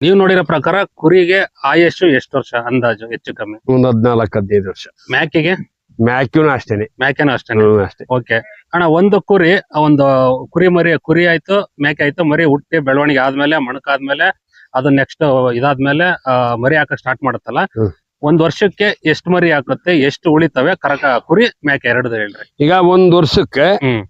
ನೀವು ನೋಡಿರೋ ಪ್ರಕಾರ ಕುರಿಗೆ ಆಯಸ್ಸು ಎಷ್ಟು ವರ್ಷ ಅಂದಾಜು? ಹೆಚ್ಚು ಕಮ್ಮಿ. ಒಂದ್ ಹದ್ನಾಲ್ಕು ಹದಿನೈದು ವರ್ಷ. ಮ್ಯಾಕಿಗೆ? ಮ್ಯಾಕ್ಯೂನು ಅಷ್ಟೇನೆ. ಮ್ಯಾಕೆನೂ ಅಷ್ಟೇ ಹ್ಮ್, ಅಷ್ಟೇ. ಓಕೆ. ಅಣ್ಣ ಒಂದು ಕುರಿ ಒಂದು ಕುರಿ ಮರಿ ಕುರಿ ಆಯ್ತು ಮೇಕೆ ಆಯ್ತು ಮರಿ ಹುಟ್ಟಿ ಬೆಳವಣಿಗೆ ಆದ್ಮೇಲೆ ಮೊಣಕಾದ್ಮೇಲೆ ಅದು ನೆಕ್ಸ್ಟ್ ಇದಾದ್ಮೇಲೆ ಆ, ಮರಿ ಹಾಕಕ್ ಸ್ಟಾರ್ಟ್ ಮಾಡುತ್ತಲ್ಲ? ಹ್ಮ್. ಒಂದ್ ವರ್ಷಕ್ಕೆ ಎಷ್ಟು ಮರಿ ಹಾಕುತ್ತೆ ಎಷ್ಟು ಉಳಿತವೆ? ಕರಕ ಕುರಿ ಮೇಕೆ ಎರಡು ಹೇಳ್ರಿ. ಈಗ ಒಂದ್ ವರ್ಷಕ್ಕೆ ಎರಡು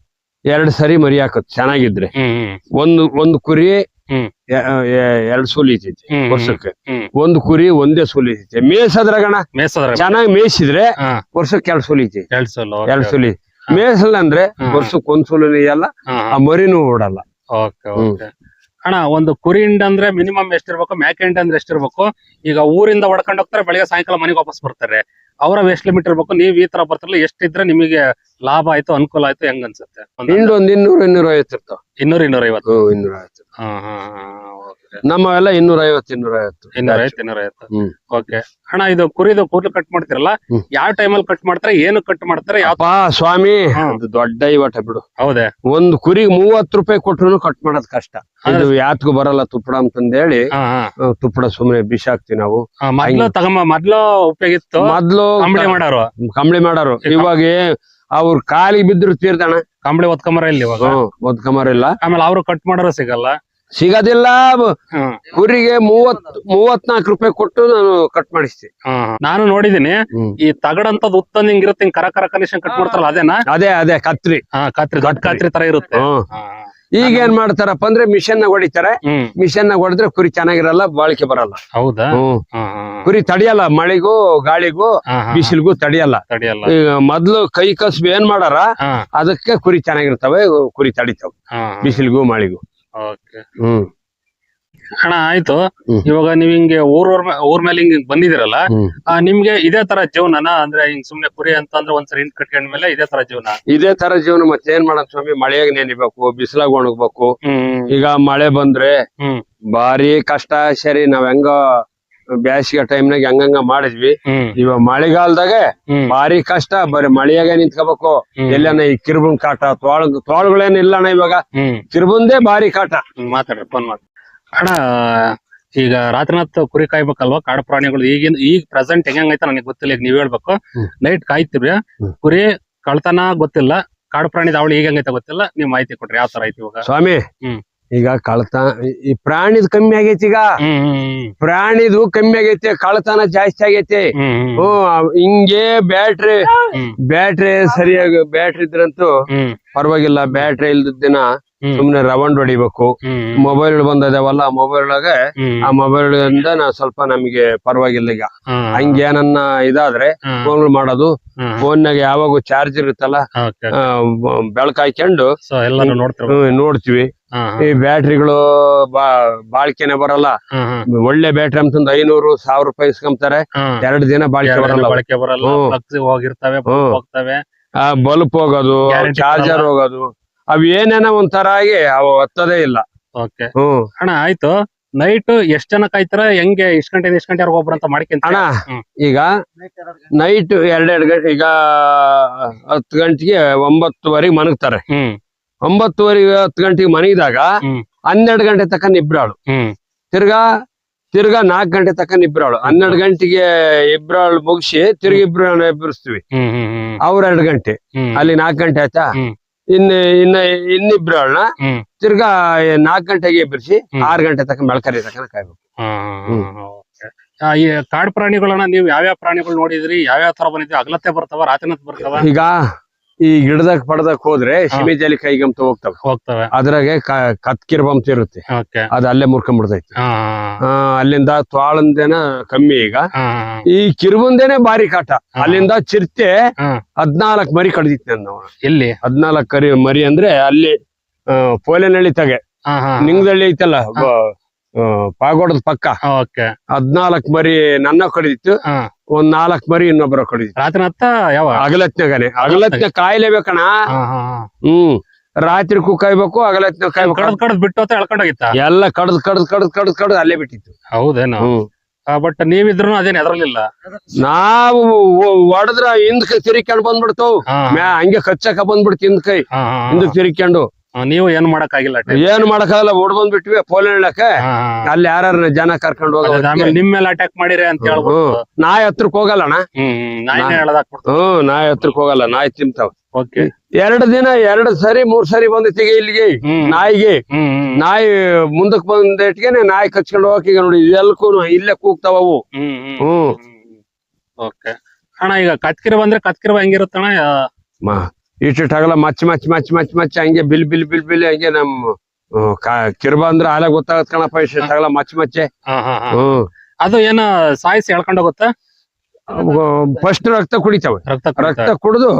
ಎರಡ್ ಸರಿ ಮರಿ ಹಾಕುತ್ತೆ ಚೆನ್ನಾಗಿದ್ರೆ. ಹ್ಮ್ ಹ್ಮ್. ಒಂದು ಒಂದು ಕುರಿ ಹ್ಮ್. ಎರಡ್ ಸೂಲಿತೈತಿ ಹ್ಮ್, ವರ್ಷಕ್ಕೆ. ಹ್ಮ್. ಒಂದು ಕುರಿ ಒಂದೇ ಸೂಲಿತೈತಿ ಮೇಯ್ಸದ್ರಾಗಣ? ಮೇಸದ್ರ ಚೆನ್ನಾಗಿ ಮೇಯಿಸಿದ್ರೆ ಹಾ. ವರ್ಷಕ್ಕೆ ಎರಡ್ ಸೂಲಿತಿ ಎರಡ್ ಸಲ ಎರಡ್ ಸೂಲಿ. ಹಾ. ಅಂದ್ರೆ ಹಾ. ವರ್ಷಕ್ಕೆ ಒಂದ್ ಸೂಲಿನ ಇರಲ್ಲ ಆ ಮರಿನೂ ಓಡಲ್ಲ. Okay okay. ಅಣ್ಣ ಒಂದು ಕುರಿ ಹಿಂಡ್ ಅಂದ್ರೆ ಮಿನಿಮಮ್ ಎಷ್ಟಿರ್ಬೇಕು? ಮ್ಯಾಕೆ ಹಿಂಡ್ ಅಂದ್ರೆ ಎಷ್ಟಿರ್ಬೇಕು? ಈಗ ಊರಿಂದ ಹೊಡ್ಕೊಂಡು ಹೋಗ್ತಾರೆ ಬೆಳಿಗ್ಗೆ ಸಾಯಂಕಾಲ ಮನೆಗೆ ವಾಪಸ್ ಬರ್ತಾರೆ. ಅವರ ವೇಸ್ಟ್ ಲಿಮಿಟ್ ಇರ್ಬೇಕು. ನೀವ್ ಈ ತರ ಬರ್ತಾರಲ್ಲ ಎಷ್ಟಿದ್ರೆ ನಿಮಗೆ ಲಾಭ ಆಯ್ತು ಅನುಕೂಲ ಆಯ್ತು ಹೆಂಗ್ ಅನ್ಸುತ್ತೆ? ಒಂದು ಹಿಂಡ್ ಒಂದ್ ಇನ್ನೂರು ಇನ್ನೂರ ಐವತ್ತು ಇರ್ತಾವ. ಇನ್ನೂರ ಇನ್ನೂರ ಐವತ್ತು ಹ್ಮ್ ಇನ್ನೂರ ಐವತ್ತು ಹಾ ಹಾ ನಮ್ಮವೆಲ್ಲ ಇನ್ನೂರ ಐವತ್ತು ಇನ್ನೂರ ಐವತ್ತು ಇನ್ನೂರ ಐವತ್ತು ಇನ್ನೂರ ಐವತ್ತು ಹ್ಮ್. ಓಕೆ. ಅಣ್ಣ ಇದು ಕುರಿದು ಕೂದಲು ಕಟ್ ಮಾಡ್ತಿರಲ್ಲ ಯಾವ ಟೈಮ್ ಟೈಮಲ್ಲಿ ಕಟ್ ಮಾಡ್ತಾರೆ ಏನು ಕಟ್ ಮಾಡ್ತಾರೆ ಯಾವ ಅಪ್ಪಾ ಸ್ವಾಮಿ. ಅದು ದೊಡ್ಡ ಇವಟ ಬಿಡು. ಹೌದೇ? ಒಂದ್ ಕುರಿಗೆ ಮೂವತ್ ರೂಪಾಯಿ ಕೊಟ್ರು ಕಟ್ ಮಾಡೋದ್ ಕಷ್ಟ. ಅದು ಇದು ಯಾತ್ಗೂ ಬರಲ್ಲ ತುಪ್ಪಡ ಅಂತಂದೇಳಿ ಹೇಳಿ ಹಾ. ತುಪ್ಪಡ ಸುಮ್ನೆ ಬಿಸಾಕ್ತಿವಿ ನಾವು. ಮೊದ್ಲು ತಗೊಂಬ ಮೊದ್ಲು ಉಪಯೋಗ ಇತ್ತು ಮೊದ್ಲು ಕಂಬಳಿ ಮಾಡೋರು. ಕಂಬಳಿ ಮಾಡೋರು. ಇವಾಗ ಅವ್ರ ಕಾಲಿಗೆ ಬಿದ್ರು ತೀರ್ದಣ ಕಂಬಳಿ ಒತ್ಕೊಂಬರ ಇಲ್ಲ ಇವಾಗ. ಹ್ಮ್ ಒದ್ಕಮರಿಲ್ಲ ಆಮೇಲೆ ಅವ್ರು ಕಟ್ ಮಾಡೋರು ಸಿಗಲ್ಲ. ಸಿಗೋದಿಲ್ಲ ಕುರಿಗೆ ಮೂವತ್ ಮೂವತ್ನಾಲ್ಕು ರೂಪಾಯಿ ಕೊಟ್ಟು ನಾನು ಕಟ್ ಮಾಡಿಸ್ತೀನಿ. ನಾನು ನೋಡಿದೀನಿ ಈ ತಗಡಂತದ್ ಉತ್ತಂದ್ ಹಿಂಗಿರುತ್ತೆ ಹಿಂಗ್ ಕರ ಕರ ಕನಿಷನ್ ಕಟ್ ಮಾಡ್ತಾರಲ್ಲ ಅದೇನಾ? ಅದೇ ಅದೇ ಕತ್ರಿ. ಹಾ ಕತ್ರಿ ದೊಡ್ಡ ಕತ್ರಿ. ತರ ಇರುತ್ತೆ. ಈಗ ಏನ್ ಮಾಡ್ತಾರಪ್ಪ ಅಂದ್ರೆ ಮಿಷನ್ ನಾಗ ಹೊಡಿತಾರೆ. ಮಿಷನ್ ನಾಗ ಹೊಡೆದ್ರೆ ಕುರಿ ಚೆನ್ನಾಗಿರಲ್ಲ ಬಾಳಿಕೆ ಬರಲ್ಲ. ಹೌದಾ? ಕುರಿ ತಡಿಯಲ್ಲ ಮಳೆಗೂ ಗಾಳಿಗೂ ಬಿಸಿಲ್ಗೂ ತಡಿಯಲ್ಲ. ಈಗ ಮೊದ್ಲು ಕೈ ಕಸ್ಬು ಏನ್ ಮಾಡಾರ ಅದಕ್ಕೆ ಕುರಿ ಚೆನ್ನಾಗಿರ್ತವೆ ಕುರಿ ತಡಿತಾವ. ಬಿಸಿಲ್ಗೂ ಮಳೆಗೂ. ಹ್ಮ್. ಅಣ್ಣ ಆಯ್ತು. ಇವಾಗ ನೀವ್ ಹಿಂಗೆ ಊರ್ ಊರ್ ಮೇಲೆ ಹಿಂಗ್ ಬಂದಿದಿರಲ್ಲ ನಿಮ್ಗೆ ಇದೇ ತರ ಜೀವನನ ಅಂದ್ರೆ ಹಿಂಗ್ ಸುಮ್ನೆ ಕುರಿ ಅಂತ ಅಂದ್ರೆ ಒಂದ್ಸರಿ ಕಟ್ಕೊಂಡ್ ಮೇಲೆ ಇದೇ ತರ ಜೀವನ? ಇದೇ ತರ ಜೀವನ ಮತ್ತೆ ಏನ್ ಮಾಡಕ್ ಸ್ವಾಮಿ? ಮಳೆಯಾಗ ನೆನಿಬೇಕು ಬಿಸಿಲಾಗ ಒಣಗ್ಬೇಕು. ಈಗ ಮಳೆ ಬಂದ್ರೆ ಬಾರಿ ಭಾರಿ ಕಷ್ಟ ಸರಿ ನಾವ್ ಹೆಂಗ ಬ್ಯಾಸಿಗೆ ಟೈಮ್ನಾಗ ಹೆಂಗಂಗ ಮಾಡಿದ್ವಿ. ಇವಾಗ ಮಳೆಗಾಲದಾಗ ಭಾರಿ ಕಷ್ಟ ಬರೀ ಮಳೆಯಾಗ ನಿಂತ್ಕೋಬೇಕು. ಎಲ್ಲಾನ ಈ ಕಿರುಬುನ್ ಕಾಟ ತೋಳ ತೋಳಗಳೇನಿಲ್ಲಣ್ಣ ಇವಾಗ. ಕಿರುಬುಂದೇ ಭಾರಿ ಕಾಟ. ಮಾತಾಡ್ರಿ ಫೋನ್ ಮಾಡಿ ಅಣ್ಣ ಈಗ ರಾತ್ರಿನಾಥ್ ಕುರಿ ಕಾಯ್ಬೇಕಲ್ವಾ? ಕಾಡು ಪ್ರಾಣಿಗಳು ಈಗಿನ ಈಗ ಪ್ರೆಸೆಂಟ್ ಹೆಂಗೈತ ನನಗೆ ಗೊತ್ತಿಲ್ಲ ಈಗ ನೀವ್ ಹೇಳ್ಬೇಕು. ನೈಟ್ ಕಾಯ್ತಿವ್ರಿ. ಕುರಿ ಕಳ್ತನ ಗೊತ್ತಿಲ್ಲ. ಕಾಡು ಪ್ರಾಣಿ ದಾವಳಿ ಈಗ ಹೆಂಗೈತೆ ಗೊತ್ತಿಲ್ಲ. ನೀವ್ ಮಾಹಿತಿ ಕೊಟ್ರಿ ಯಾವ ತರ ಐತಿ ಇವಾಗ. ಸ್ವಾಮಿ ಈಗ ಕಳ್ತನ ಈ ಪ್ರಾಣಿದ್ ಕಮ್ಮಿ ಆಗೈತಿ ಈಗ. ಪ್ರಾಣಿದು ಕಮ್ಮಿ ಆಗೈತಿ ಕಳ್ತನ ಜಾಸ್ತಿ ಆಗೈತಿ. ಹ್ಮ್ ಹಿಂಗೆ ಬ್ಯಾಟ್ರಿ ಬ್ಯಾಟ್ರಿ ಸರಿಯಾಗಿ ಬ್ಯಾಟ್ರಿ ಇದ್ರಂತೂ ಪರವಾಗಿಲ್ಲ ಬ್ಯಾಟ್ರಿ ಇಲ್ದ ದಿನ ಹ್ಮ್ ಸುಮ್ನೆ ರವಂಡ್ ಹೊಡಿಬೇಕು. ಮೊಬೈಲ್ ಬಂದದಾವಲ್ಲ ಮೊಬೈಲ್ ಒಳಗೆ ಆ ಮೊಬೈಲ್ ಇಂದ ನಾವ್ ಸ್ವಲ್ಪ ನಮಗೆ ಪರವಾಗಿಲ್ಲ ಈಗ. ಹಂಗೇನನ್ನ ಏನನ್ನ ಇದಾದ್ರೆ ಫೋನ್ ಮಾಡೋದು. ಫೋನ್ ನಾಗ ಯಾವಾಗ ಚಾರ್ಜ್ ಇರುತ್ತಲ್ಲ? ಬೆಳಕಾಯ್ಕೊಂಡು ನೋಡ್ತೀವಿ. ಈ ಬ್ಯಾಟ್ರಿಗಳು ಬಾ ಬಾಳ್ಕೆನೆ ಬರಲ್ಲ. ಒಳ್ಳೆ ಬ್ಯಾಟ್ರಿ ಅಂತಂದ್ ಐನೂರು ಸಾವಿರ ರೂಪಾಯಿ ಇಸ್ಕೊಂತಾರೆ ಎರಡ್ ದಿನ ಬಾಳ್ಕೆ ಬರಲ್ಲ. ಹೋಗಿರ್ತವೆ. ಹೋಗ್ತವೆ. ಬಲ್ಪ್ ಹೋಗೋದು ಚಾರ್ಜರ್. ಹೋಗೋದು. ಅವ್ ಏನೇನೋ ಒಂಥರ ಆಗಿ ಅವು ಹತ್ತೋದೇ ಇಲ್ಲ. ಓಕೆ ಹ್ಮ್ ಅಣ್ಣ ಆಯ್ತು. ನೈಟ್ ಎಷ್ಟ್ ಜನ ಕಾಯ್ತಾರ? ಹೆಂಗೆ ಇಷ್ಟ ಗಂಟೆ ಇಷ್ಟ ಗಂಟೆ ಒಬ್ರು ಅಂತ ಮಾಡ್ಕೊಂತ ಅಣ್ಣ ಈಗ ನೈಟ್ ಎರಡೆರಡು ಗಂಟೆ ಈಗ ಹತ್ತು ಗಂಟೆಗೆ ಒಂಬತ್ತುವರೆಗೆ ಮನಗ್ತಾರೆ. ಹ್ಮ್. ಒಂಬತ್ತುವರೆಗೆ ಹತ್ತು ಗಂಟೆಗೆ ಮನಗಿದಾಗ. ಹನ್ನೆರಡು ಗಂಟೆ ತಕ್ಕ ನಿಬ್ರಾಳು. ಹ್ಮ್. ತಿರ್ಗಾ ತಿರ್ಗಾ ನಾಲ್ಕು ಗಂಟೆ ತಕ್ಕ ನಿಬ್ರಾಳು. ಹನ್ನೆರಡು ಗಂಟೆಗೆ ಇಬ್ರಾಳು ಮುಗಿಸಿ ತಿರ್ಗಿ ಇಬ್ರು ಹ್ಮ್ ಅವ್ರ ಎರಡು ಗಂಟೆ. ಅಲ್ಲಿ ನಾಲ್ಕು ಗಂಟೆ ಆಯ್ತಾ? ಹ್ಮ್. ಇನ್ನ ಇನ್ನ ಇನ್ನಿಬ್ರಾಳನ್ನ ಹ್ಮ್. ತಿರ್ಗಾ ನಾಲ್ಕು ಗಂಟೆಗೆ ಎಬ್ಬರಿಸಿ ಆರ್ ಗಂಟೆ ತಕ ಬೆಳಕರಿ ತಕ ಕಾಯ್ಬೇಕು. ಆ, ಈ ಕಾಡು ಪ್ರಾಣಿಗಳನ್ನ ನೀವು ಯಾವ್ಯಾವ ಪ್ರಾಣಿಗಳು ನೋಡಿದ್ರಿ? ಯಾವ್ಯಾವ ತರ ಬಂದಿದ್ವಿ ಅಗಲತ್ತೆ ಬರ್ತಾವ? ರಾತ್ರಿ ಬರ್ತಾವ? ಈಗ ಈ ಗಿಡದಾಗ ಪಡ್ದಕ್ ಹೋದ್ರೆ ಸಿಮೆ ಜಾಲಿ ಕೈಗಂತ ಹೋಗ್ತವೆ. ಹೋಗ್ತವೆ. ಅದ್ರಾಗೆ ಕತ್ಕಿರ್ಬಂತ ಇರುತ್ತೆ. ಓಕೆ. ಅದು ಅಲ್ಲೇ ಮುರ್ಕೊಂಡ್ಬಿಡ್ತೈತಿ ಅಲ್ಲಿಂದ ತ್ವಾಳಂದೇನ ಕಮ್ಮಿ ಈಗ. ಈ ಕಿರ್ಬಂದೇನೆ ಬಾರಿ ಕಾಟ. ಅಲ್ಲಿಂದ ಚಿರ್ತೆ ಹದ್ನಾಲ್ಕ ಮರಿ ಕಡ್ದಿತ್ತು ನನ್ನ ಇಲ್ಲಿ ಹದ್ನಾಲ್ಕ್ ಕರಿ ಮರಿ ಅಂದ್ರೆ ಅಲ್ಲಿ ಪೋಲೆನಳ್ಳಿ ತಗೆ. ನಿಂಗದಳ್ಳಿ ಐತಲ್ಲ ಪಾಗೋಡದ ಪಕ್ಕ. ಓಕೆ. ಹದ್ನಾಲ್ಕ್ ಮರಿ ನನ್ನ ಕಡಿದಿತ್ತು. ಒಂದ್ ನಾಲ್ಕ್ ಮರಿ ಇನ್ನೊಬ್ಬರ ಕಡಿದಿತ್ತು. ರಾತ್ರಿ ಹತ್ತ ಯಾವ? ಅಗಲತ್ನಾಗನೆ ಅಗಲತ್ನ ಕಾಯ್ಲೇಬೇಕಣ ಹಾ ಹ್ಮ್. ರಾತ್ರಿಗೂ ಕಾಯ್ಬೇಕು ಅಗಲತ್ನ ಕಾಯ್ಬೇಕು. ಕಡದ್ ಕಡದ್ ಬಿಟ್ಟು ಅಂತ ಎಳ್ಕೊಂಡೋಗಿತ್ತ ಎಲ್ಲ ಕಡದ್ ಕಡದ್ ಕಡದ್ ಕಡದ್ ಕಡದ್ ಅಲ್ಲೇ ಬಿಟ್ಟಿತ್ತು. ಹೌದೇನು? ಬಟ್ ನೀವಿದ್ರು ಅದೇನ್ ಎದರಲಿಲ್ಲ ನಾವು ಹೊಡೆದ್ರ ಹಿಂದ್ ತಿರ್ಕೊಂಡು ಬಂದ್ಬಿಡ್ತಾವ್. ಮ್ಯಾ ಹಂಗೆ ಕಚ್ಚಕ ಬಂದ್ಬಿಡ್ತು ಹಿಂದ್ ಕೈ ಹಿಂದ್ ಹಿಂದಕ್ ತಿರ್ಕೊಂಡು ನೀವು ಏನ್ ಮಾಡಕ್ ಆಗಿಲ್ಲ ಏನ್ ಮಾಡಕ್ಕಾಗಲ್ಲ ಓಡ್ ಬಂದ್ಬಿಟ್ವಿ ಪೋಲ್ ಹೇಳಕ್ಕೆ. ಅಲ್ಲಿ ಯಾರು ಜನ ಕರ್ಕೊಂಡು ಹೋಗ ಆಮೇಲೆ ನಿಮ್ ಮೇಲೆ ಅಟ್ಯಾಕ್ ಮಾಡಿರಿ ಅಂತ ಹೇಳ್ಬೋದು ನಾಯಿ ಹತ್ರಕ್ ಹೋಗಲ್ಲಣ್ಣ ಹ್ಮ್ ನಾಯಿ ಹತ್ರಕ್ ಹೋಗಲ್ಲ ನಾಯಿ ತಿಂತಾವ. ಎರಡ್ ದಿನ ಎರಡ್ ಸರಿ ಮೂರ್ ಸರಿ ಬಂದೈತಿ ಇಲ್ಲಿಗೆ ನಾಯಿಗೆ. ನಾಯಿ ಮುಂದಕ್ ಬಂದಿಟ್ಗೆನೆ ನಾಯಿ ಕಚ್ಕೊಂಡು ಹೋಗಿ ನೋಡಿ ಎಲ್ಲಕ್ಕೂ ಇಲ್ಲೇ ಕೂಗ್ತಾವ ಅವು. ಹ್ಮ್ ಓಕೆ. ಅಣ್ಣ ಈಗ ಕತ್ಕಿರ ಬಂದ್ರೆ ಕತ್ಕಿರ ಹೆಂಗಿರುತ್ತಣ್ಣ ಇಷ್ಟಿಟ್ಟಾಗಲ್ಲ ಮಚ್ ಮಚ್ ಮಚ್ ಮಚ್ ಮಚ್ ಹಂಗೆ ಬಿಲ್ ಬಿಲ್ ಬಿಲ್ ಬಿಲ್ ಹಂಗೆ ನಮ್ ಕಿರ್ಬ ಅಂದ್ರೆ ಆಲೆ ಗೊತ್ತಾಗತ್ ಕಣಪ್ಪ ಇಷ್ಟಿಟ್ಟಾಗಲ್ಲ ಮಚ್ ಮಚ್ಚೆ ಹ್ಮ್. ಅದು ಏನ ಸಾಯಿಸಿ ಹೇಳ್ಕೊಂಡು ಹೋಗುತ್ತಾ? ಫಸ್ಟ್ ರಕ್ತ ಕುಡಿತಾವೆ. ರಕ್ತ ಕುಡಿದು.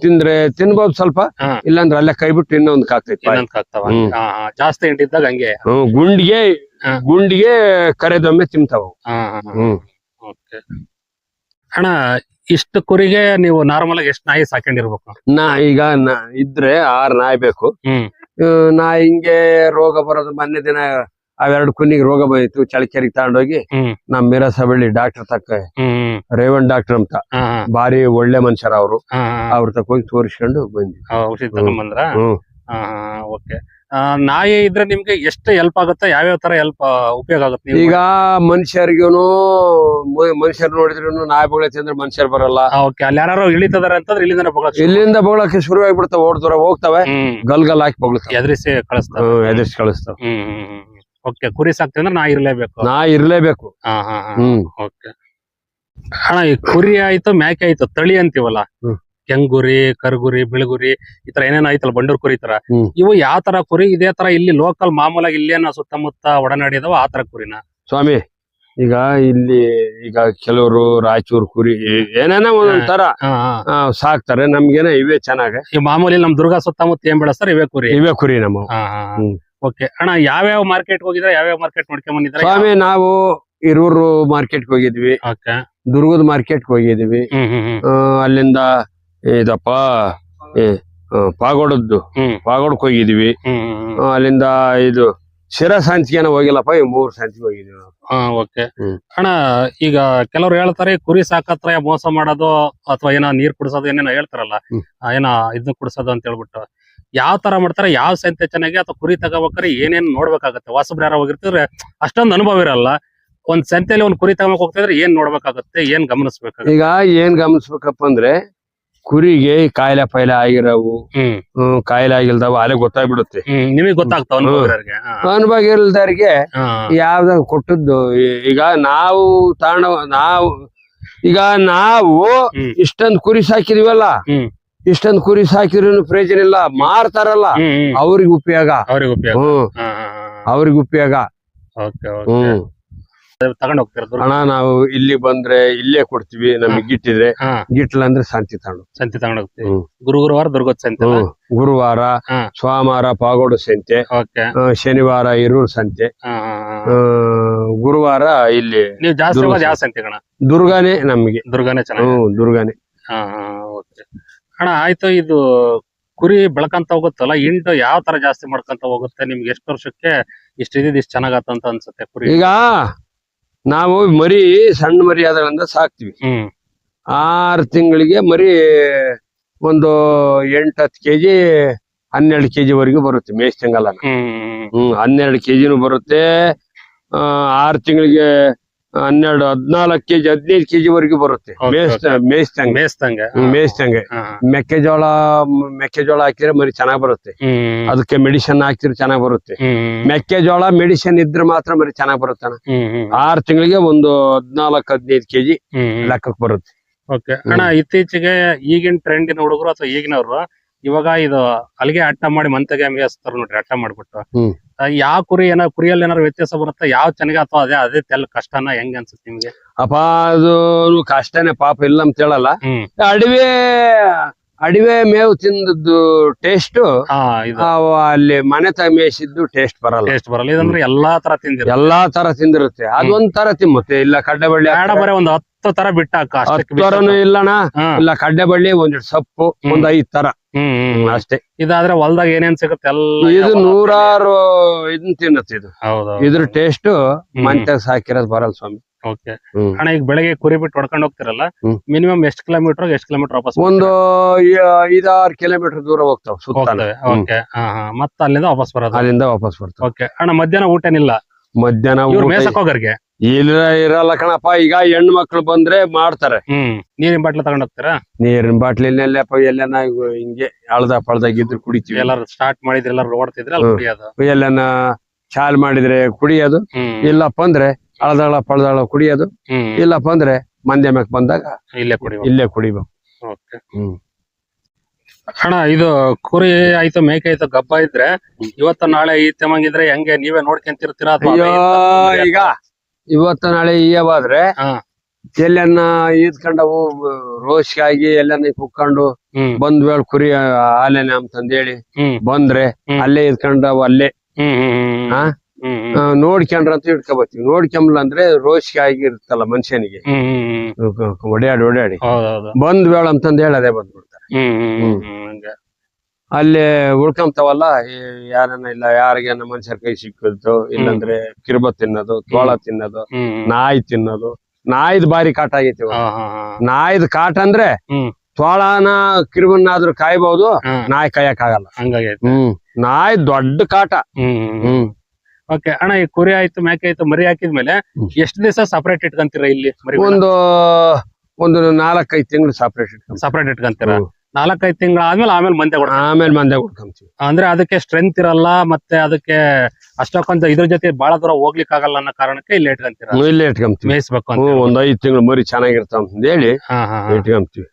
ತಿಂದ್ರೆ ತಿನ್ಬಹುದು ಸ್ವಲ್ಪ. ಇಲ್ಲಾಂದ್ರೆ ಅಲ್ಲೇ ಕೈ ಬಿಟ್ಟು ಇನ್ನೊಂದು ಕಾಕ್ತೈತಿ ಜಾಸ್ತಿ ಹಿಂಡಿದ್ದಾಗ ಹಂಗೆ. ಗುಂಡಿಗೆ ಗುಂಡಿಗೆ ಕರೆದೊಮ್ಮೆ ತಿಂತಾವ ಹ್ಮ್. ಅಣ್ಣ ಇಷ್ಟು ಕುರಿಗೆ ನೀವು ನಾರ್ಮಲ್ ಆಗಿ ಎಷ್ಟು ನಾಯಿ ಸಾಕೊಂಡಿರ್ಬೇಕು ನಾ ಈಗ ನಾ- ಇದ್ರೆ ಆರ್ ನಾಯಿ ಬೇಕು. ಹ್ಮ್. ನಾ ಹಿಂಗೆ ರೋಗ ಬರೋದು ಮೊನ್ನೆ ದಿನ ಅವೆರಡು ಕುನ್ನಿಗೆ ರೋಗ ಬಂದಿತ್ತು ಚಳಿಕೆರಿಗೆ ತಗೊಂಡೋಗಿ ಹ್ಮ್. ನಮ್ ಮಿರಸಬಳ್ಳಿ ಡಾಕ್ಟರ್ ತಕ್ಕ ಹ್ಮ್ ಹ್ಮ್. ರೇವಣ್ ಡಾಕ್ಟರ್ ಅಂತ. ಹಾ ಹಾ. ಬಾರಿ ಒಳ್ಳೆ ಮನುಷ್ಯರ ಅವರು. ಹಾ ಹಾ. ಅವ್ರ ತಕ್ಕ ಹೋಗಿ ತೋರಿಸ್ಕೊಂಡು ಬಂದ್ವಿ. ಆ, ಔಷಧಿ ತಗೊಂಬಂದ್ರ ಹ್ಮ್. ಹಾ ಓಕೆ. ನಾಯಿ ಇದ್ರೆ ನಿಮ್ಗೆ ಎಷ್ಟು ಹೆಲ್ಪ್ ಆಗುತ್ತೆ? ಯಾವ್ಯಾವ ತರ ಹೆಲ್ಪ್ ಉಪಯೋಗ ಆಗುತ್ತೆ ಈಗ ಮನುಷ್ಯರಿಗೂನು ಮನುಷ್ಯರು ನೋಡಿದ್ರು ನಾಯಿಗಳು ಅಂದ್ರೆ ಮನುಷ್ಯರು ಬರಲ್ಲ. ಓಕೆ. ಅಲ್ಲಿ ಯಾರು ಇಳಿತದಾರೆ ಅಂತಂದ್ರೆ ಇಲ್ಲಿಂದ ಬಗಳ ಇಲ್ಲಿಂದ ಬಗಳಕ್ಕೆ ಶುರು ಆಗ್ಬಿಡ್ತಾವ ಓಡ್ದೂರ ಹೋಗ್ತವೆ ಗಲ್ ಗಲ್ ಹಾಕಿ ಬಗ್ಳ್ತಾವ. ಎದುರಿಸಿ ಕಳಿಸ್ತಾವೆ ಎದುರಿಸಿ ಕಳಿಸ್ತಾವೆ ಓಕೆ ಕುರಿ ಸಾಕ್ತಿ ಅಂದ್ರೆ ನಾ ಇರ್ಲೇಬೇಕು. ನಾ ಇರ್ಲೇಬೇಕು. ಹಾ ಹಾ ಓಕೆ. ಅಣ್ಣ ಈ ಕುರಿ ಆಯ್ತು ಮ್ಯಾಕೆ ಆಯ್ತು ತಳಿ ಅಂತೀವಲ್ಲ. ಕೆಂಗುರಿ ಕರ್ಗುರಿ ಬಿಳಗುರಿ ಈ ತರ ಏನೇನೋ ಐತಲ್ಲ ಬಂಡೂರ್ ಕುರಿ ತರ. ಹ್ಮ್. ಇವು ಯಾವ ತರ ಕುರಿ? ಇದೇ ತರ ಇಲ್ಲಿ ಲೋಕಲ್ ಮಾಮೂಲಾಗಿ ಇಲ್ಲೇನ ಸುತ್ತಮುತ್ತ ಅದಾವ ಆ ತರ ಕುರಿನ? ಸ್ವಾಮಿ ಈಗ ಇಲ್ಲಿ ಈಗ ಕೆಲವರು ರಾಯಚೂರು ಕುರಿ ಏನೇನೋ ಒಂದೊಂದ್ ತರ ಹಾ ಹಾ. ಆ, ಸಾಕ್ತಾರೆ. ನಮ್ಗೇನ ಇವೇ ಚೆನ್ನಾಗ. ಈ ಮಾಮೂಲಿ ನಮ್ ದುರ್ಗಾ ಸುತ್ತಮುತ್ತ ಏನ್ ಬೆಳೆಸ್ತಾರೆ? ಇವೇ ಕುರಿ. ಇವೇ ಕುರಿ ನಮ್ಮ. ಹಾ ಹಾ ಹ್ಮ್. ಓಕೆ. ಅಣ್ಣ ಯಾವ್ಯಾವ ಮಾರ್ಕೆಟ್ ಹೋಗಿದ್ರೆ ಯಾವ್ಯಾವ ಮಾರ್ಕೆಟ್ ನೋಡ್ಕೊಂಡ್ ಬಂದಿದ್ರೆ ಸ್ವಾಮಿ ನಾವು ಇರೂರು ಮಾರ್ಕೆಟ್ ಹೋಗಿದ್ವಿ. ದುರ್ಗದ ಮಾರ್ಕೆಟ್ಗೆ ಹೋಗಿದ್ವಿ. ಹ್ಮ್ ಹ್ಮ್ ಹ್ಮ್. ಆ, ಅಲ್ಲಿಂದ ಇದಪ್ಪ. ಏ, ಆ, ಪಾಗೋಡದ್ದು. ಹ್ಮ್. ಪಾಗೋಡಕ್ ಹೋಗಿದ್ವಿ. ಆ, ಅಲ್ಲಿಂದ ಇದು ಶಿರ ಶಾಂತಿಗೇನ ಹೋಗಿಲ್ಲಪ್ಪ ಈ ಮೂರ್ ಶಾಂತಿಗೆ ಹೋಗಿದ್ವಿ ನಾವು. ಓಕೆ. ಹ್ಮ್. ಅಣ್ಣ ಈಗ ಕೆಲವ್ರು ಹೇಳ್ತಾರೆ ಕುರಿ ಸಾಕತ್ರ ಮೋಸ ಮಾಡೋದು ಅಥವಾ ಏನೋ ನೀರ್ ಕುಡಿಸೋದು ಏನೇನೋ ಹೇಳ್ತಾರಲ್ಲ ಹ್ಮ್. ಆ, ಏನೋ ಇದನ್ನ ಕುಡಿಸೋದು ಅಂತ ಹೇಳ್ಬಿಟ್ಟು. ಯಾವ ತರ ಮಾಡ್ತಾರೆ ಯಾವ ಸಂತೆ ಚೆನ್ನಾಗಿ ಅಥವಾ ಕುರಿ ತಗೋಬೇಕಾರೆ ಏನೇನ್ ನೋಡ್ಬೇಕಾಗತ್ತೆ? ಹೊಸಬ್ರು ಯಾರೋ ಹೋಗಿರ್ತಿದ್ರೆ ಅಷ್ಟೊಂದು ಅನುಭವ ಇರಲ್ಲ. ಒಂದ್ ಸಂತೆಯಲ್ಲಿ ಒಂದ್ ಕುರಿ ತಗೊಂಡ್ ಹೋಗ್ತಿದ್ರೆ ಏನ್ ನೋಡ್ಬೇಕಾಗತ್ತೆ ಏನ್ ಗಮನಿಸ್ಬೇಕಾಗತ್ತೆ? ಈಗ ಏನ್ ಗಮನಿಸ್ಬೇಕಪ್ಪ ಅಂದ್ರೆ ಕುರಿಗೆ ಕಾಯಿಲೆ ಪಾಯಿಲೆ ಆಗಿರವು ಹ್ಮ್. ಹ್ಮ್, ಕಾಯಿಲೆ ಆಗಿಲ್ದವ ಅಲ್ಲೇ ಗೊತ್ತಾಗ್ಬಿಡುತ್ತೆ. ನಿಮಗೆ ನಿಮಗ್ ಗೊತ್ತಾಗ್ತಾವ ಅನುಭವರಿಗೆ ಅನುಭವ ಇಲ್ದವ್ರಿಗೆ ಯಾವ್ದ ಕೊಟ್ಟದ್ದು. ಈ- ಈಗ ನಾವು ತಾಣ ನಾವು ಈಗ ನಾವು ಹ್ಮ್. ಇಷ್ಟೊಂದ್ ಕುರಿ ಸಾಕಿದೀವಲ್ಲ? ಹ್ಮ್. ಇಷ್ಟೊಂದ್ ಕುರಿ ಸಾಕಿದ್ರು ಪ್ರಯೋಜನ ಇಲ್ಲ. ಮಾರ್ತಾರಲ್ಲ. ಅವ್ರಿಗೆ ಉಪಯೋಗ. ಅವ್ರಿಗೆ ಉಪಯೋಗ. ಹ್ಮ್. ಅವ್ರಿಗೆ ಉಪಯೋಗ. ಓಕೆ. ಹ್ಮ್. ತಗೊಂಡ್ ಹೋಗ್ತೀರ ಹಣ ನಾವು ಇಲ್ಲಿ ಬಂದ್ರೆ ಇಲ್ಲೇ ಕೊಡ್ತೀವಿ ನಮಗೆ ಗಿಟ್ಟಿದ್ರೆ. ಹಾ. ಗಿಟ್ಟಿಲ್ಲ ಅಂದ್ರೆ ಶಾಂತಿ ತಗೊಂಡು ಸಂತೆ ತಗೊಂಡ್ ಹೋಗ್ತೀವಿ. ಹ್ಮ್. ಗುರು ಗುರುವಾರ ದುರ್ಗದ ಸಂತೆ ಹ್ಮ್. ಗುರುವಾರ ಹಾ. ಸೋಮವಾರ ಪಾಗೋಡು ಸಂತೆ. ಓಕೆ. ಆ, ಶನಿವಾರ ಇರೂರ್ ಸಂತೆ. ಹಾ ಹಾ, ಆ, ಗುರುವಾರ ಇಲ್ಲಿ ನೀವು ಜಾಸ್ತಿ ಸಂತೆ. ಸಂತೆಗಣ ದುರ್ಗಾನೇ ನಮಗೆ. ದುರ್ಗಾನೇ ಚೆನ್ನಾಗಿ ಹ್ಮ್ ದುರ್ಗಾನೇ. ಹಾ ಹಾ ಓಕೆ. ಅಣ್ಣ ಆಯ್ತು ಇದು ಕುರಿ ಬೆಳಕಂತ ಹೋಗುತ್ತಲ್ಲ ಇಂಟು ಯಾವ ತರ ಜಾಸ್ತಿ ಮಾಡ್ಕೊಂತ ಹೋಗುತ್ತೆ? ನಿಮ್ಗೆ ಎಷ್ಟು ವರ್ಷಕ್ಕೆ ಇಷ್ಟ ಇದಿದ್ ಇಷ್ಟ ಚೆನ್ನಾಗತ್ತ ಅಂತ ಅನ್ಸುತ್ತೆ ಕುರಿ? ಈಗ ನಾವು ಮರಿ ಸಣ್ಣ ಮರಿ ಆದ್ರಿಂದ ಸಾಕ್ತಿವಿ. ಆರು ತಿಂಗಳಿಗೆ ಮರಿ ಒಂದು ಎಂಟ್ ಹತ್ತು ಕೆಜಿ ಹನ್ನೆರಡು ಕೆಜಿ ವರೆಗೂ ಬರುತ್ತೆ ಮೇಸ್ ತಿಂಗಲ್ಲ ಹ್ಮ್ ಹನ್ನೆರಡು ಕೆಜಿನೂ ಬರುತ್ತೆ. ಆರು ತಿಂಗಳಿಗೆ ಹನ್ನೆರಡು ಹದ್ನಾಲ್ಕು ಕೆಜಿ ಹದಿನೈದು ಕೆಜಿ ವರೆಗೂ ಬರುತ್ತೆ ಮೇಸ್ತಂಗೆ. ಮೆಕ್ಕೆಜೋಳ ಮೆಕ್ಕೆಜೋಳ ಹಾಕಿದ್ರೆ ಮರಿ ಚೆನ್ನಾಗ್ ಬರುತ್ತೆ. ಅದಕ್ಕೆ ಮೆಡಿಸಿನ್ ಹಾಕಿದ್ರೆ ಚೆನ್ನಾಗ್ ಬರುತ್ತೆ. ಮೆಕ್ಕೆಜೋಳ ಮೆಡಿಸಿನ್ ಇದ್ರೆ ಮಾತ್ರ ಮರಿ ಚೆನ್ನಾಗ್ ಬರುತ್ತೆ ಆರು ತಿಂಗಳಿಗೆ ಒಂದು ಹದ್ನಾಲ್ಕು ಹದಿನೈದು ಕೆಜಿ ಲೆಕ್ಕಕ್ಕೆ ಬರುತ್ತೆ. ಓಕೆ ಅಣ್ಣ ಇತ್ತೀಚೆಗೆ ಈಗಿನ ಟ್ರೆಂಡಿನ ಹುಡುಗರು ಅಥವಾ ಈಗಿನವ್ರು ಇವಾಗ ಇದು ಅಲ್ಲಿಗೆ ಅಟ್ಟ ಮಾಡಿ ಮಂತಗೆ ಹಂಗೆ ಹಚ್ತಾರ ನೋಡ್ರಿ ಅಟ್ಟ ಮಾಡ್ಬಿಟ್ಟು. ಹ್ಮ್. ಯಾವ ಕುರಿ ಏನಾರ ಕುರಿಯಲ್ಲಿ ಏನಾರ ವ್ಯತ್ಯಾಸ ಬರುತ್ತಾ? ಯಾವ ಚೆನ್ನಾಗಿ ಅಥವಾ ಅದೇ ಅದೇ ತೆಲ್ ಕಷ್ಟನ ಹೆಂಗ್ ಅನ್ಸುತ್ತೆ ನಿಮ್ಗೆ? ಅಪ್ಪ ಅದು ಕಷ್ಟನೇ ಪಾಪ ಇಲ್ಲ ಅಂತ ಹೇಳಲ್ಲ. ಹ್ಮ್. ಅಡಿವೆ ಅಡಿವೆ ಮೇವು ತಿಂದದ್ದು ಟೇಸ್ಟ್ ಹಾ ಇದು. ಅಲ್ಲಿ ಮನೆ ತ ಮೇಯಿಸಿದ್ದು ಟೇಸ್ಟ್ ಬರಲ್ಲ. ಟೇಸ್ಟ್ ಬರಲ್ಲ. ಇದಂದ್ರೆ ಎಲ್ಲಾ ತರ ತಿಂದಿರ ಎಲ್ಲಾ ತರ ತಿಂದಿರುತ್ತೆ. ಅದೊಂದ್ ತರ ತಿಮ್ಮತ್ತೆ ಇಲ್ಲ ಕಡ್ಡೆ ಬಳ್ಳಿ ಒಂದು ಬರೀ ಒಂದ್ ಹತ್ತು ತರ ಬಿಟ್ಟ ಹತ್ತರನು ಇಲ್ಲಣ್ಣ. ಹಾ. ಇಲ್ಲ ಕಡ್ಡೆ ಬಳ್ಳಿ ಒಂದಿಟ್ಟು ಸೊಪ್ಪು. ಒಂದ್ ಐದ್ ತರ. ಹ್ಮ್ ಹ್ಮ್ ಹ್ಮ್, ಅಷ್ಟೇ. ಇದಾದ್ರೆ ಹೊಲ್ದಾಗ ಏನೇನ್ ಸಿಗುತ್ತೆ? ಎಲ್ಲ ಇದು ನೂರಾರು ಇದನ್ ತಿನ್ನತ್ತೆ ಇದು. ಹೌದು ಇದ್ರ ಟೇಸ್ಟ್ ಮಂತ್ಯಾಗ ಸಾಕಿರೋದ್ ಬರಲ್ಲ ಸ್ವಾಮಿ. ಓಕೆ ಹ್ಮ್. ಅಣ್ಣ ಈಗ ಬೆಳಗ್ಗೆ ಕುರಿ ಬಿಟ್ಟು ಹೊಡ್ಕೊಂಡು ಹೋಗ್ತಿರಲ್ಲ ಹ್ಮ್. ಮಿನಿಮಮ್ ಎಷ್ಟು ಕಿಲೋಮೀಟರ್ ಎಷ್ಟು ಕಿಲೋಮೀಟರ್ ವಾಪಸ್ ಒಂದು ಐ- ಐದಾರು ಕಿಲೋಮೀಟರ್ ದೂರ ಹೋಗ್ತಾವೆ ಸುತ್ತಾನ ಹೋಗ್ತವೆ. ಓಕೆ ಹಾ ಹಾ. ಮತ್ತೆ ಅಲ್ಲಿಂದ ವಾಪಸ್ ಬರೋದು? ಅಲ್ಲಿಂದ ವಾಪಸ್ ಬರ್ತಾವ. ಓಕೆ ಅಣ್ಣ ಮಧ್ಯಾಹ್ನ ಮಧ್ಯಾಹ್ನ ಇವ್ರು ಊಟ ಮೇಸಕ್ ಹೋಗರ್ಗೆ? ಇಲ್ಲ ಇರಲ್ಲ ಕಣಪ್ಪ. ಈಗ ಹೆಣ್ಣು ಮಕ್ಳು ಬಂದ್ರೆ ಮಾಡ್ತಾರೆ. ಹ್ಮ್. ನೀರಿನ ಬಾಟ್ಲ ತಗೊಂಡ್ ಹೋಗ್ತೀರಾ? ನೀರಿನ ಬಾಟ್ಲಿನೆಲ್ಲಪ್ಪ ಎಲ್ಲನ ಹಿಂಗೆ ಅಳ್ದ ಪಳ್ದಾಗ ಇದ್ರು ಕುಡಿತೀವಿ. ಎಲ್ಲಾರು ಸ್ಟಾರ್ಟ್ ಮಾಡಿದ್ರೆ ಎಲ್ಲಾರು ಓಡ್ತಿದ್ರೆ ಅಲ್ಲಿ ಹ್ಮ್. ಕುಡಿಯೋದು. ಎಲ್ಲನ ಚಾಲ್ ಮಾಡಿದ್ರೆ ಕುಡಿಯೋದು. ಹ್ಮ್. ಇಲ್ಲಪ್ಪ ಅಂದ್ರೆ ಅಳ್ದಾಳ ಪಳದಾಳ ಕುಡಿಯೋದು. ಇಲ್ಲಪ್ಪ ಅಂದ್ರೆ ಮಂದ್ಯ ಮ್ಯಾಕ್ ಬಂದಾಗ ಇಲ್ಲೇ ಕುಡಿ ಇಲ್ಲೇ ಕುಡಿಬೇಕು. ಹ್ಮ್. ಅಣ್ಣ ಇದು ಕುರಿ ಆಯ್ತು ಮೇಕೆ ಆಯ್ತು ಗಬ್ಬ ಇದ್ರೆ ಇವತ್ತ ನಾಳೆ ಈ ತೆಮಂಗಿದ್ರೆ ಹೆಂಗೆ? ನೀವೇ ನೋಡ್ಕೊಂತಿರ್ತೀರಾ ಅಯ್ಯೋ ಈಗ ಇವತ್ತ ನಾಳೆ ಈಯವಾದ್ರೆ. ಎಲ್ಲನ್ನ ಈದ್ಕೊಂಡವು ರೋಷಿಗಾಗಿ ಎಲ್ಲನ್ನ ಕುಕ್ಕೊಂಡು ಬಂದ್ ವೇಳ್ ಕುರಿ ಹಾಲೇನೆ ಅಂತಂದೇಳಿ ಬಂದ್ರೆ. ಅಲ್ಲೇ ಇದ್ಕೊಂಡವು ಅಲ್ಲೇ. ನೋಡ್ಕೊಂಡ್ರ ಅಂತ ಇಟ್ಕೊಬತ್ತೀವಿ ನೋಡ್ಕೊಂಬಲ್ಲ ಅಂದ್ರೆ ರೋಷಿಗೆ ಆಗಿರುತ್ತಲ್ಲ ಮನುಷ್ಯನಿಗೆ. ಒಡ್ಯಾಡಿ ಒಡ್ಯಾಡಿ. ಬಂದ್ ಬೇಳ ಅಂತಂದ್ ಹೇಳಿ ಅದೇ ಬಂದ್ಬಿಡ್ತಾರೆ ಅಲ್ಲಿ ಉಳ್ಕೊಂತಾವಲ್ಲ ಯಾರನ್ನ ಇಲ್ಲ ಯಾರಿಗೇನ ಮನುಷ್ಯರ ಕೈ ಸಿಕ್ಕಿದ್ದು ಇಲ್ಲಂದ್ರೆ ಕಿರ್ಬ ತಿನ್ನೋದು ತೋಳ ತಿನ್ನೋದು ನಾಯಿ ತಿನ್ನೋದು ನಾಯಿದ್ ಬಾರಿ ಕಾಟ ಆಗೈತಿ ನಾಯಿದ್ ಕಾಟ ಅಂದ್ರೆ. ತೋಳನ ಕಿರುಬನ್ನಾದ್ರೂ ಕಾಯ್ಬಹುದು ನಾಯಿ ಕಾಯಕ್ ಆಗಲ್ಲ ಹಂಗಾಗೈತಿ. ಹ್ಮ್. ನಾಯಿ ದೊಡ್ಡ ಕಾಟ. ಹ್ಮ್. ಓಕೆ ಅಣ್ಣ ಈ ಕುರಿ ಆಯ್ತು ಮೇಕೆ ಆಯ್ತು ಮರಿ ಹಾಕಿದ್ಮೇಲೆ ಎಷ್ಟು ದಿವಸ ಸಪರೇಟ್ ಇಟ್ಕೊಂತೀರ ಇಲ್ಲಿ ಮರಿ ಒಂದು ಒಂದು ನಾಲ್ಕೈದು ತಿಂಗಳು ಸಪರೇಟ್ ಸಪರೇಟ್ ಇಟ್ಕೊಂತೀರ. ನಾಲ್ಕೈದು ತಿಂಗಳು ಆದ್ಮೇಲೆ ಆಮೇಲೆ ಮಂದೆ ಆಮೇಲೆ ಮಂದೆ ಕೊಡ್ಕೊಂತೀವಿ. ಅಂದ್ರೆ ಅದಕ್ಕೆ ಸ್ಟ್ರೆಂತ್ ಇರಲ್ಲ ಮತ್ತೆ ಅದಕ್ಕೆ ಅಷ್ಟಕ್ಕೊಂದು ಇದ್ರ ಜೊತೆ ಬಹಳ ದೂರ ಹೋಗ್ಲಿಕ್ಕೆ ಆಗಲ್ಲ ಅನ್ನೋ ಕಾರಣಕ್ಕೆ ಇಲ್ಲಿ ಇಟ್ಕೊಂತೀರ? ಇಲ್ಲೇ ಇಟ್ಕೊಂತೀವಿ. ಮೇಯಿಸ್ಬೇಕು ಅಂತ ಒಂದ್ ಐದ್ ತಿಂಗಳು ಮರಿ ಚೆನ್ನಾಗಿರ್ತಾವ ಅಂತ ಹೇಳಿ. ಇಟ್ಕೊಂತೀವಿ.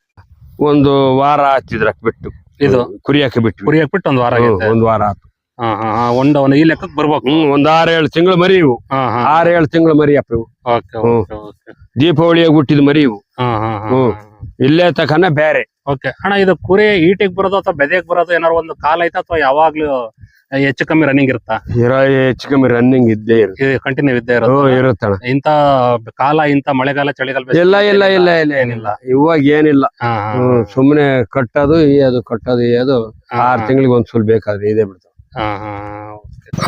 ಒಂದು ವಾರ ಹತ್ತಿದ್ರಕ್ ಬಿಟ್ಟು ಇದು? ಕುರಿಯಕ್ಕೆ ಬಿಟ್ಟು ಕುರಿ ಹಾಕ್ಬಿಟ್ಟು ಒಂದ್ ವಾರ ಒಂದ್ ವಾರ ಆತು. ಹಾ ಹಾ ಹಾ ಒಂದು ಒಂದು ಈ ಲೆಕ್ಕಕ್ಕೆ ಬರ್ಬೇಕು. ಹ್ಮ್ ಒಂದ್ ಆರ್ ಏಳು ತಿಂಗಳು ಮರಿ ಇವು ಹಾ ಹಾ. ಆರ್ ಏಳು ತಿಂಗಳು ಮರಿ ಅಪ್ಪ ಇವು ಓಕೆ. Okay okay. ದೀಪಾವಳಿಯಾಗ ಹುಟ್ಟಿದ ಮರಿ ಇವು ಹಾ ಹಾ ಹಾ ಹ್ಮ್. ಇಲ್ಲೇ ತಕನ ಬೇರೆ ಓಕೆ. ಅಣ್ಣ ಇದು ಕುರಿ ಈಟಿಗೆ ಬರೋದು ಅಥವಾ ಬೆದೆಗ್ ಬರೋದು ಏನಾರು ಒಂದು ಕಾಲ ಐತ ಅಥವಾ ಯಾವಾಗ್ಲೂ ಹೆಚ್ಚು ಕಮ್ಮಿ ರನ್ನಿಂಗ್ ಇರುತ್ತಾ? ಇರೋ ಹೆಚ್ಚು ಕಮ್ಮಿ ರನ್ನಿಂಗ್ ಇದ್ದೇ ಇರುತ್ತೆ. ಇದು ಕಂಟಿನ್ಯೂ ಇದ್ದೇ ಹ್ಮ್, ಇರುತ್ತಣ ಇಂತ ಕಾಲ ಇಂತ ಮಳೆಗಾಲ ಚಳಿಗಾಲ ಬೇಸಿಗೆ ಇಲ್ಲ ಇಲ್ಲ ಇಲ್ಲ ಇಲ್ಲ. ಏನಿಲ್ಲ. ಇವಾಗ ಏನಿಲ್ಲ. ಹಾ ಹಾ ಹ್ಮ್ ಸುಮ್ನೆ ಕಟ್ಟೋದು ಇಯೋದು ಕಟ್ಟೋದು ಆರು ಆರ್. ತಿಂಗಳಿಗೆ ಒಂದ್ ಸುಲ್ ಬೇಕಾದ್ರೆ ಇದೇ ಹಾ,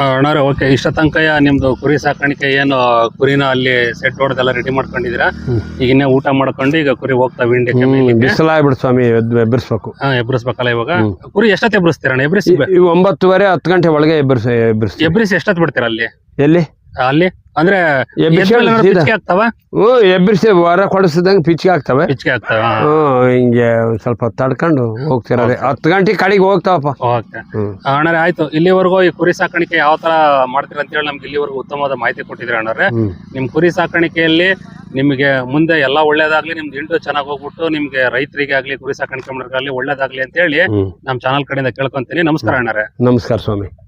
ಅಣ್ಣಾರೆ ಓಕೆ ಇಷ್ಟ ತನಕ ನಿಮ್ದು ಕುರಿ ಸಾಕಾಣಿಕೆ ಏನು ಕುರಿನ ಅಲ್ಲಿ ಸೆಟ್ ಹೊಡೆದೆಲ್ಲ ರೆಡಿ ಮಾಡ್ಕೊಂಡಿದೀರಾ ಹ್ಮ್. ಈಗ ಇನ್ನೇ ಊಟ ಮಾಡ್ಕೊಂಡು ಈಗ ಕುರಿ ಹೋಗ್ತಾವೆ ಮೇಯ್ಲಿಕ್ಕೆ. ಬಿಸಿಲಾಗ್ಬಿಡ್ ಸ್ವಾಮಿ ಎಬ್ಬರಿಸ್ಬೇಕು. ಹಾ ಎಬ್ರಿಸ್ಬೇಕಲ್ಲ ಇವಾಗ? ಕುರಿ ಎಷ್ಟೊತ್ತು ಎಬ್ಬರಿಸ್ತೀರಾ ಎಬ್ಬರಿಸಿ ಒಂಬತ್ತುವರೆ ಹತ್ತು ಗಂಟೆ ಒಳಗೆ ಎಬ್ಬರಿಸಿ ಎಬ್ಬರಿಸಿ. ಎಬ್ರಿಸಿ ಎಷ್ಟೊತ್ತು ಬಿಡ್ತೀರ ಅಲ್ಲಿ? ಎಲ್ಲಿ? ಅಲ್ಲಿ? ಅಂದ್ರೆ ಎಬ್ಬಿಸಿ ಆಗ್ತಾವ? ಹ್ಮ್ ಎಬ್ಬಿಸಿ ಹೊರ ಕೊಡಿಸಿದಂಗೆ ಪಿಚ್ಗೆ ಆಗ್ತವೆ. ಪಿಚ್ಕೆ ಆಗ್ತಾವ ಹ್ಮ್ ಹಿಂಗೆ ಒಂದ್ ಸ್ವಲ್ಪ ತಡ್ಕೊಂಡು ಹೋಗ್ತಿರೋದೆ. ಹತ್ತು ಗಂಟೆ ಕಡೆಗೆ ಹೋಗ್ತಾವಪ್ಪ. ಓಕೆ. ಆಯ್ತು. ಇಲ್ಲಿವರೆಗೂ ಈ ಕುರಿ ಸಾಕಾಣಿಕೆ ಯಾವ ತರ ಮಾಡ್ತೀರ ಅಂತ ಹೇಳಿ ನಮ್ಗೆ ಇಲ್ಲಿವರೆಗೂ ಉತ್ತಮವಾದ ಮಾಹಿತಿ ಕೊಟ್ಟಿದ್ರಿ ಅಣ್ಣಾರೆ ಹ್ಮ್ ನಿಮ್ ಕುರಿ ಸಾಕಾಣಿಕೆಯಲ್ಲಿ ನಿಮಗೆ ಮುಂದೆ ಎಲ್ಲಾ ಒಳ್ಳೇದಾಗ್ಲಿ ನಿಮ್ದು ಇಂಟು ಚೆನ್ನಾಗಿ ಹೋಗ್ಬಿಟ್ಟು ನಿಮ್ಗೆ ರೈತರಿಗೆ ಆಗ್ಲಿ ಕುರಿ ಸಾಕಾಣಿಕೆ ಮಾಡೋರ್ಗಾಗ್ಲಿ ಒಳ್ಳೇದಾಗ್ಲಿ ಅಂತ ಹೇಳಿ ಹ್ಮ್ ನಮ್ ಚಾನಲ್ ಕಡೆಯಿಂದ ಕೇಳ್ಕೊಂತೀನಿ. ನಮಸ್ಕಾರ ಅಣ್ಣಾರೆ ನಮಸ್ಕಾರ ಸ್ವಾಮಿ.